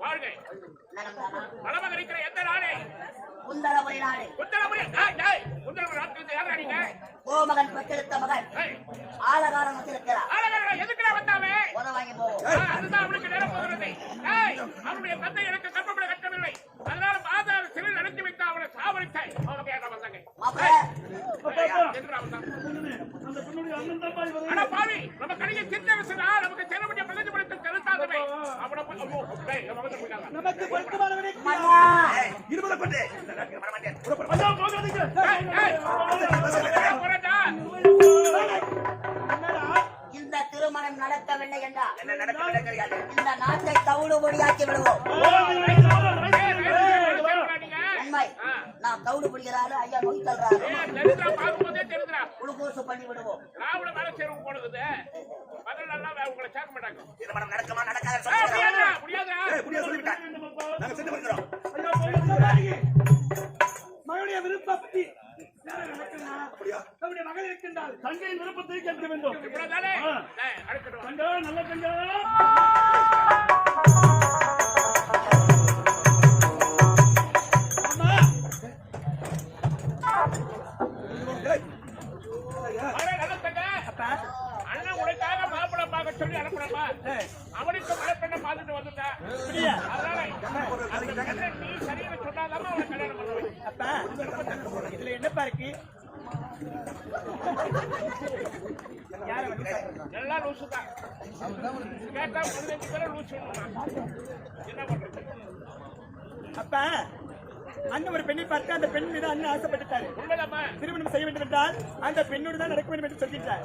வாழ்க வளமாக இருக்கிற எந்த நாளே நாடு யாரா நீங்க கோமகன் பெற்றெடுத்த மகன் ஆலகாரம் எதுக்குடா வந்தாவே அதுதான் அவனுக்கு நேரம் போகிறது அவனுடைய தந்தை எனக்கு கற்பப்பட கட்டவில்லை அதனால மாதார் சிறையில் அடைத்து வைத்து அவனை சாவடித்தாய் அவங்க ஏன் வந்தாங்க எதுக்குடா அந்த அண்ணன் தான் பாவி நம்ம கடையை சித்தரசுடா நமக்கு செலவுடைய பகுதி படுத்த செலுத்தாதவே அவனை போய் ஐயோ, டேய் இவன் வந்து போயிட்டாங்க நமக்கு பொருத்தமானவனே மன்னா ஏய், இருபதை கொண்டு. நான் வரமாட்டேன். கூட போடு. ஐயா போகாதீங்க ஏய் இந்த திருமணம் நடக்கவில்லை என்றால். இந்த நாட்டை தவிடுபொடியாக்கி விடுவோம் உண்மை ஆ. நான் தவிடு பிடிக்கிறாரு ஐயா நோய் தெரியுதுடா. குளுக்கோஸ் பண்ணி விடுவோம் பதினெல்லாம் வே- உங்களை சேர்க்க மாட்டாங்க. திருமணம் நடக்குமா நடக்காத. ஏய், முடியாது சொல்லிவிட்டேன். நாங்க சென்று வருகிறோம். மகனுடைய விருப்பப்படி? நம்முடைய மகள் இருக்கின்றால் தங்கையின் விருப்பத்தை கேட்க வேண்டும். நல்ல தங்கா அப்பா இதுல என்னப்பா இருக்கு யார வந்து தான் லூசுதான். கேட்டா பதினஞ்சு பேரை லூசுன்னுமா. என்ன பண்றது? அப்பா அண்ணன் ஒரு பெண்ணை பார்த்து அந்த பெண் மீது அண்ணன் ஆசைப்பட்டுட்டாரு. திருமணம் செய்ய வேண்டும் என்றால் அந்த பெண்ணோடு தான் நடக்க வேண்டும் என்று சொல்கின்றார்.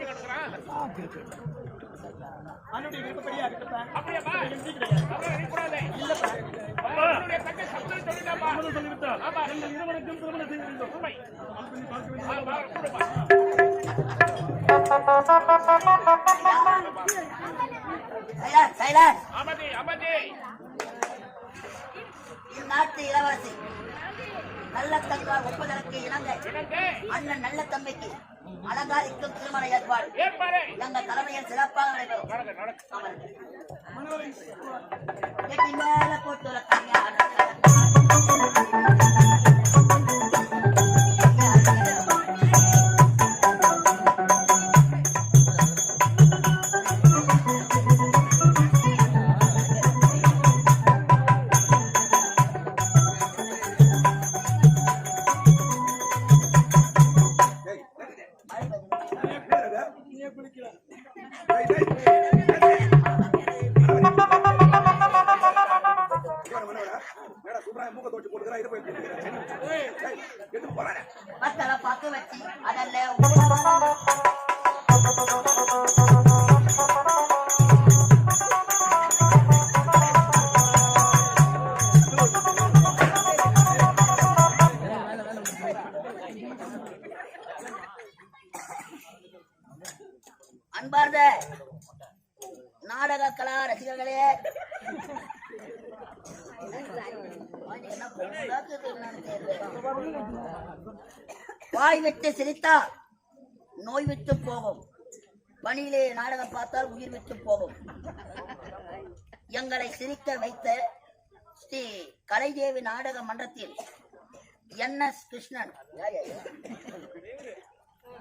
கிடக்குறான். அண்ணனுடைய விருப்பப்படியா அடிக்கூடாதே. இல்லப்பா. திருமணம் செய்ய வேண்டும். இளவரசி. நல்ல தங்கார் ஒப்பதற்கு இணங்க. அண்ணன் நல்ல தம்பிக்கு அலங்காரிக்கும் திருமண ஏற்பாடு. எங்க தலைமையில் சிறப்பாக நடைபெறும். மேல மூக்க தோச்சு போட்டுக்கிறா, போய் குடிக்கிறா. ஏய், ஏய், எதுக்கு வச்சு அதல்ல வாய் விட்டு சிரித்தால் நோய் விட்டு போகும். பணியிலே நாடகம் பார்த்தால் உயிர் விட்டு போகும். எங்களை சிரிக்க வைத்த ஸ்ரீ கலைதேவி நாடக மன்றத்தில் என் எஸ் கிருஷ்ணன்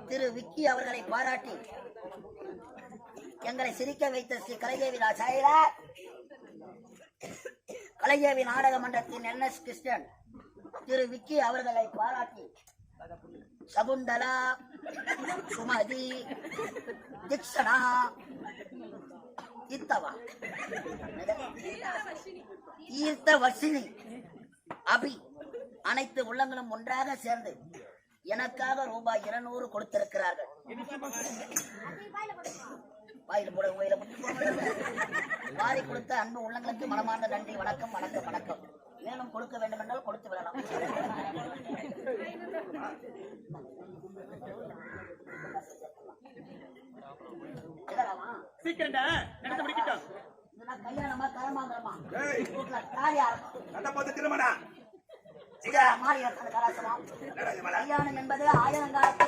திரு விக்கி அவர்களை பாராட்டி எங்களை சிரிக்க வைத்த ஸ்ரீ கலைதேவி நா- சாயிரா கலையவி நாடக மன்றத்தின் என் எஸ் கிருஷ்ணன் திரு விக்கி அவர்களை பாராட்டி சகுந்தலா சுமதி திக்ஷனா இத்தவா ஈர்த்த வர்ஷினி அபி அனைத்து உள்ளங்களும் ஒன்றாக சேர்ந்து எனக்காக ரூபாய் இருநூறு கொடுத்திருக்கிறார்கள். வாயில போட போடுறது. வாரி கொடுத்த அன்பு உள்ளங்களுக்கு மனமார்ந்த நன்றி வணக்கம் வணக்கம் வணக்கம் மேலும் கொடுக்க வேண்டும் என்றால் கொடுத்து விடலாம் இதெல்லாமா? சீக்கிரம்டா நடந்து முடிக்கட்டும் கல்யாணமா கரமாந்திரமா தாலி திருமணம். மலை? கல்யாணம் என்பது ஆயிரங்காலத்து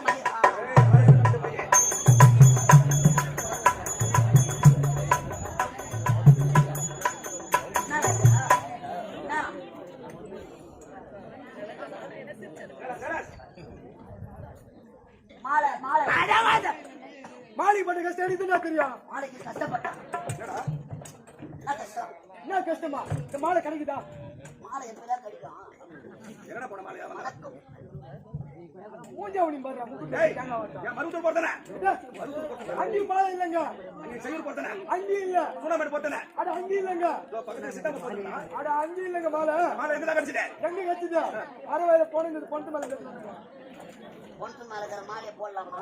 மாலை பண்ண கஷ்டம் தான் தெரியும் மாலைக்கு கஷ்டப்பட்டான் என்னடா? என்ன கஷ்டம் இந்த மாலை கிடைக்குதா மாலை எப்படிதான் கிடைக்கும் என்னடா போன மாலையா? வணக்கம் பாரு மருத்துவர் போட்டனே. அங்கேயும் மாலை இல்லைங்க அங்கே செய்யூர் போட்டனே. அங்கேயும் இல்ல சூடாமேடு போட்டனே. அட அங்கேயும் இல்லைங்க. அட அங்கேயும் இல்லைங்க மாலை மாலை எங்கடா கிடைச்சிட்டே? எங்க கத்துது அறுபது போனது பொண்ணு மேல. பொண்ணு மேல இருக்கிற மாலையை போடலாமா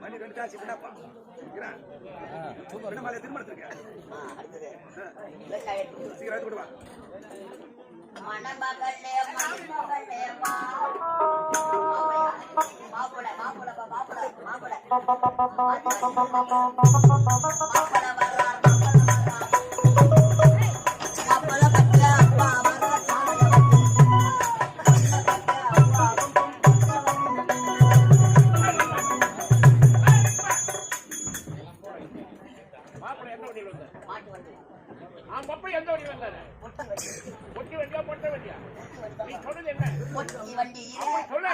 மணி ரெண்டு ஆச்சு, விடாப்பா. இருக்கிறேன். என்ன மாலையை திருமணத்திற்கு? ஆ, அடுத்தது சீக்கிரம் எடுத்து. மணமகளே மணமகளே மாப்பிள மாப்பிள மாப்பிள மாப்பிள மாப்பிள்ளை எந்த வண்டியில் வந்தார்? மாட்டு வந்து ஆ மப்பை எந்த வந்தாரு? ஒட்டி வண்டியா பொட்டை வண்டியா? நீ சொன்னது என்ன? வண்டி சொல்லு.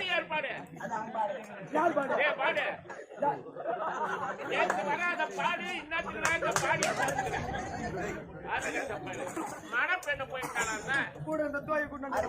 யார் யார் பாடு? யார் பாடு? ஏய் பாடு. யார்? நேத்து வராத பாடு இன்னத்துக்கு நான் இந்த பாடி மணப்பெண்ணு போயிட்டானா கூட இந்த தோயை கொண்டு வந்து